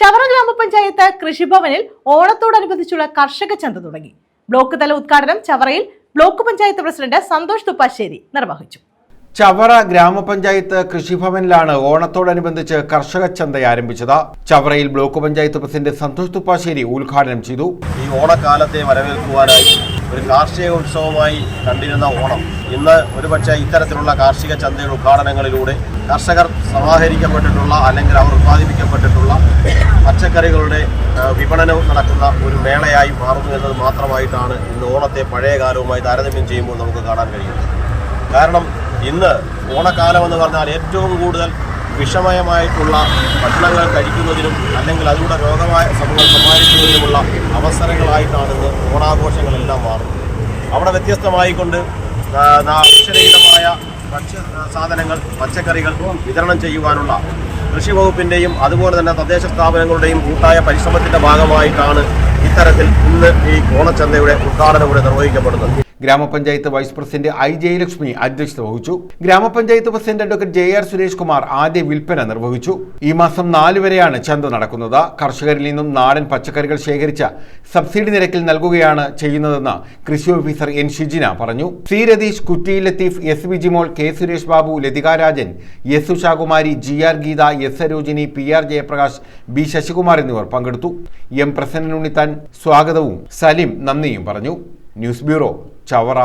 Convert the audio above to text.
ചവറ ഗ്രാമപഞ്ചായത്ത് കൃഷിഭവനിൽ ഓണത്തോടനുബന്ധിച്ചുള്ള കർഷക ചന്ത തുടങ്ങി. ബ്ലോക്ക് തല ഉദ്ഘാടനം ചവറയിൽ ബ്ലോക്ക് പഞ്ചായത്ത് പ്രസിഡന്റ് സന്തോഷ് തുപ്പാശ്ശേരി നിർവഹിച്ചു. ചവറ ഗ്രാമപഞ്ചായത്ത് കൃഷിഭവനിലാണ് ഓണത്തോടനുബന്ധിച്ച് കർഷക ചന്ത ആരംഭിച്ചത്. ചവറയിൽ ബ്ലോക്ക് പഞ്ചായത്ത് പ്രസിഡന്റ് സന്തോഷ് തുപ്പാശ്ശേരി ഉദ്ഘാടനം ചെയ്തു. ഈ ഓണക്കാലത്തെ വരവേൽക്കുവാനായി ഒരു കാർഷിക ഉത്സവമായി കണ്ടിരുന്ന ഓണം. ഇന്ന് ഒരുപക്ഷെ ഇത്തരത്തിലുള്ള കാർഷിക ചന്തയുടെ ഉദ്ഘാടനങ്ങളിലൂടെ കർഷകർ സമാഹരിക്കപ്പെട്ടിട്ടുള്ള അല്ലെങ്കിൽ അവർ ഉത്പാദിപ്പിക്കപ്പെട്ടിട്ടുള്ള പച്ചക്കറികളുടെ വിപണനം നടക്കുന്ന ഒരു മേളയായി മാറുന്നു എന്നത് മാത്രമായിട്ടാണ് ഇന്ന് ഓണത്തെ പഴയ കാലവുമായി താരതമ്യം ചെയ്യുമ്പോൾ നമുക്ക് കാണാൻ കഴിയുന്നത്. കാരണം ഇന്ന് ഓണക്കാലം എന്ന് പറഞ്ഞാൽ ഏറ്റവും കൂടുതൽ വിഷമയമായിട്ടുള്ള ഭക്ഷണങ്ങൾ കഴിക്കുന്നതിനും അല്ലെങ്കിൽ അതിലൂടെ രോഗമായ സമൂഹം സമ്മാനിക്കുന്നതിനുമുള്ള അവസരങ്ങളായിട്ടാണ് ഓണാഘോഷങ്ങളെല്ലാം മാറുന്നത്. അവിടെ വ്യത്യസ്തമായിക്കൊണ്ട് ഭക്ഷ്യരഹിതമായ ഭക്ഷ്യ സാധനങ്ങൾ പച്ചക്കറികൾ വിതരണം ചെയ്യുവാനുള്ള കൃഷി വകുപ്പിന്റെയും അതുപോലെ തന്നെ തദ്ദേശ സ്ഥാപനങ്ങളുടെയും കൂട്ടായ പരിശ്രമത്തിന്റെ ഭാഗമായിട്ടാണ് ഇത്തരത്തിൽ ഇന്ന് ഈ ഓണച്ചന്തയുടെ ഉദ്ഘാടനം ഇവിടെ നിർവഹിക്കപ്പെടുന്നത്. ഗ്രാമപഞ്ചായത്ത് വൈസ് പ്രസിഡന്റ് ഐ ജയലക്ഷ്മി അധ്യക്ഷത വഹിച്ചു. Grama panchayat president advocate J R Suresh Kumar ആദ്യ വിൽപ്പന നിർവഹിച്ചു. ഈ മാസം നാല് വരെയാണ് ചന്ത നടക്കുന്നത്. കർഷകരിൽ നിന്നും നാടൻ പച്ചക്കറികൾ ശേഖരിച്ച സബ്സിഡി നിരക്കിൽ നൽകുകയാണ് ചെയ്യുന്നതെന്ന് കൃഷി ഓഫീസർ എൻ ഷിജിന പറഞ്ഞു. C Ratheesh Kutty Latheef S V Jimol K Suresh Babu Lathika Rajan S Ushakumari G R Geetha S Sarojini P R Jayaprakash B Sasikumar എന്നിവർ പങ്കെടുത്തു. എം പ്രസന്നനുണ്ണിത്താൻ സ്വാഗതവും സലിം നന്ദിയും പറഞ്ഞു. News bureau Chavara